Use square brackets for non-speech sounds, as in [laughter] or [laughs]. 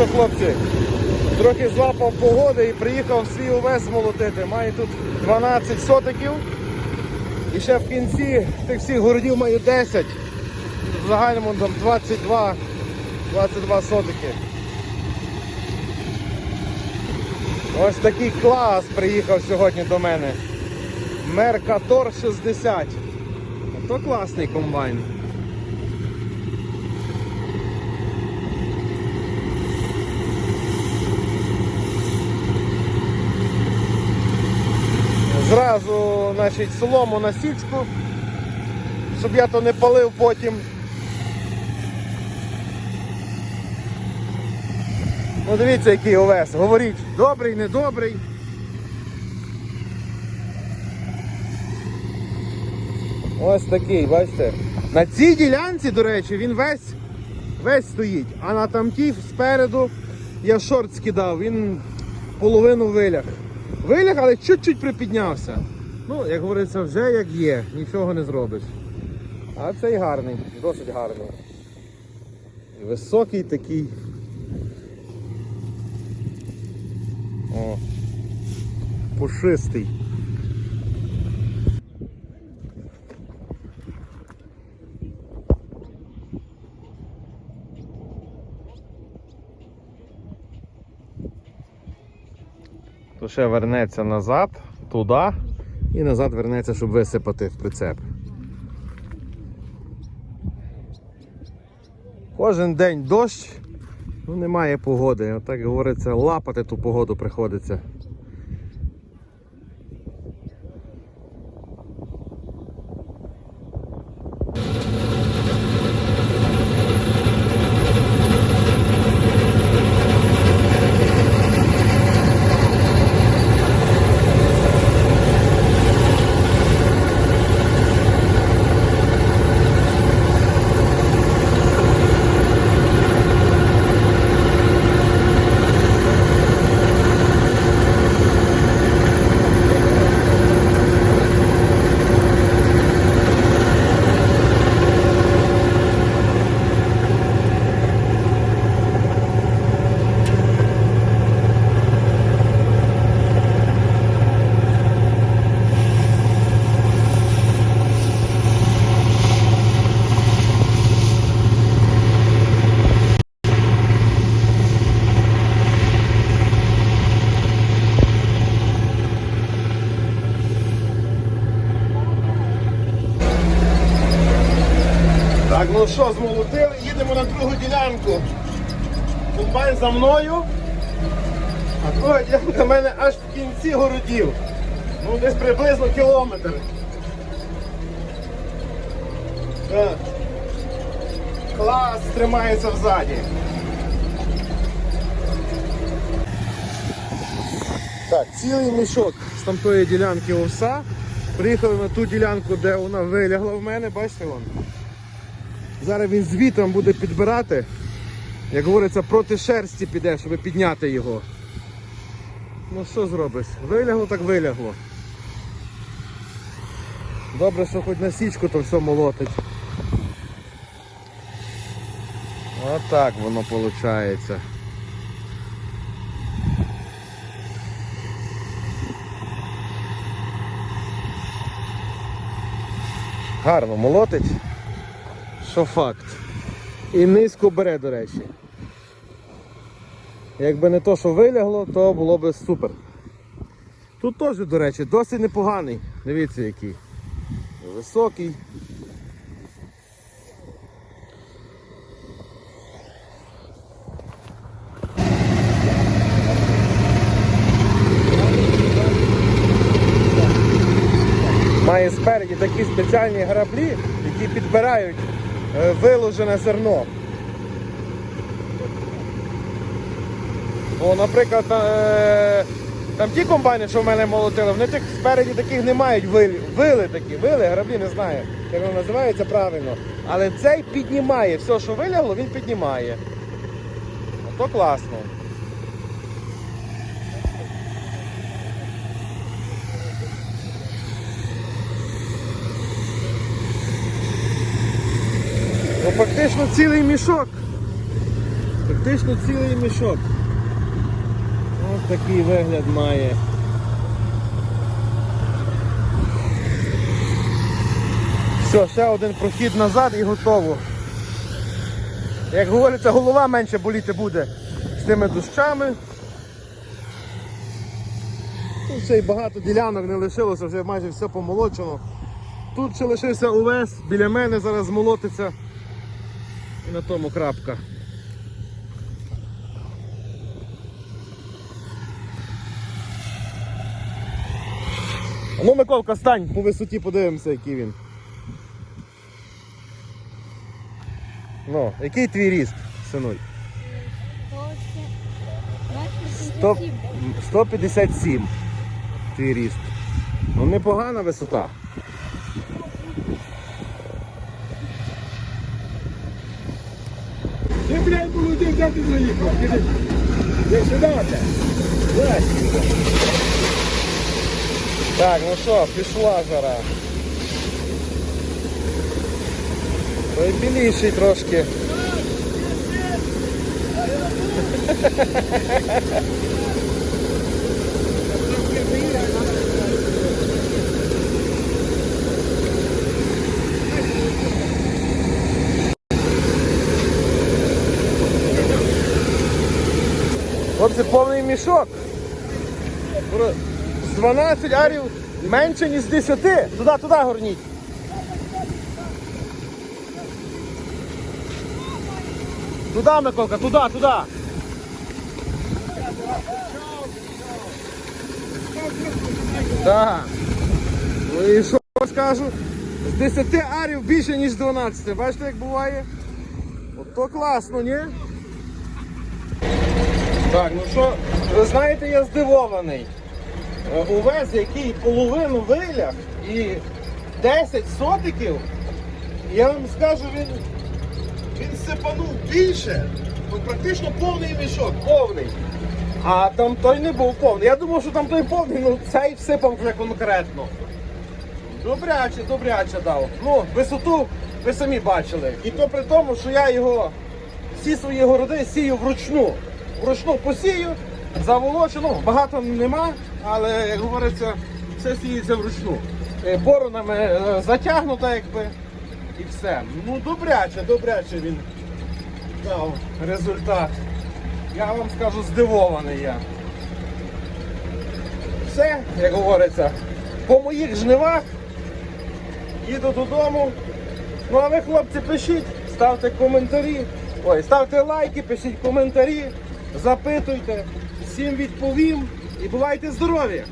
що, хлопці, трохи злапав погоди і приїхав свій увес молотити. Маю тут 12 сотиків. І ще в кінці тих всіх городів маю 10. В загальному там 22, 22 сотики. Ось такий клас приїхав сьогодні до мене. Меркатор 60. То класний комбайн. Зразу значить, солому на січку, щоб я то не палив потім. Ну дивіться, який овес. Говоріть, добрий, недобрий. Ось такий, бачите. На цій ділянці, до речі, він весь, весь стоїть. А на тамтій спереду я шорт скидав, він половину виляг. Виляг, але чуть-чуть припіднявся. Ну, як говориться, вже як є, нічого не зробиш. А цей гарний, досить гарний. Високий такий. О, пушистий. Ще вернеться назад, туди і назад вернеться, щоб висипати в прицеп. Кожен день дощ, ну немає погоди. Отак говориться, лапати ту погоду приходиться. Так, ну що, змолотили, їдемо на другу ділянку. Комбайн за мною. А друга ділянка в мене аж в кінці городів. Ну, десь приблизно кілометр. Так. Клас тримається взаді. Так, цілий мішок з тамтої ділянки овса. Приїхали на ту ділянку, де вона вилягла в мене, бачите вон. Зараз він з вітром буде підбирати. Як говориться, проти шерсті піде, щоб підняти його. Ну що зробиш? Вилягло, так вилягло. Добре, що хоч на січку то все молотить. Отак воно виходить. Гарно молотить що факт. І низько бере, до речі. Якби не то, що вилягло, то було б супер. Тут теж, до речі, досить непоганий. Дивіться який. Високий. Має спереді такі спеціальні граблі, які підбирають виложене зерно. О, наприклад, е, там ті комбайни, що в мене молотили, вони тих спереді таких не мають вили, вили такі, вили, граблі, не знаю, як воно називається правильно. Але цей піднімає, все, що вилягло, він піднімає. Ото класно. Ну фактично цілий мішок. Практично цілий мішок. Ось такий вигляд має. Все, ще один прохід назад і готово. Як говориться, голова менше боліти буде з тими дощами. Тут ще й багато ділянок не лишилося, вже майже все помолочено. Тут ще лишився увес, біля мене зараз молотиться. І на тому крапка. Ну, Миколка, стань, по висоті подивимося, який він. Ну, який твій ріст, синуль? 100, 157 твій ріст. Ну непогана висота. блядь, молодий, де ти заїхав? Іди. Іди сюди, блядь. Лесь. Так, ну що, пішла жара. Той біліший трошки. [laughs] Хлопці, повний мішок. З 12 арів менше, ніж з 10. Туди, туди горніть. Туди, Миколка, туди, туди. Так. Ну і що скажу? З 10 арів більше, ніж з 12. Бачите, як буває? От то класно, ні? Так, ну що, ви знаєте, я здивований. Е, Увез, який половину виляг і 10 сотиків, я вам скажу, він, він сипанув більше. Ну, практично повний мішок, повний. А там той не був повний. Я думав, що там той повний, ну цей всипав вже конкретно. Добряче, добряче дав. Ну, висоту ви самі бачили. І то при тому, що я його всі свої городи сію вручну. Вручну посію, заволочу, ну багато нема, але як говориться, все сіється вручну. Е, Боронами е, затягнуто якби і все. Ну добряче, добряче він дав результат. Я вам скажу, здивований я. Все, як говориться, по моїх жнивах їду додому. Ну а ви, хлопці, пишіть, ставте коментарі. Ой, ставте лайки, пишіть коментарі, запитуйте, всім відповім і бувайте здорові!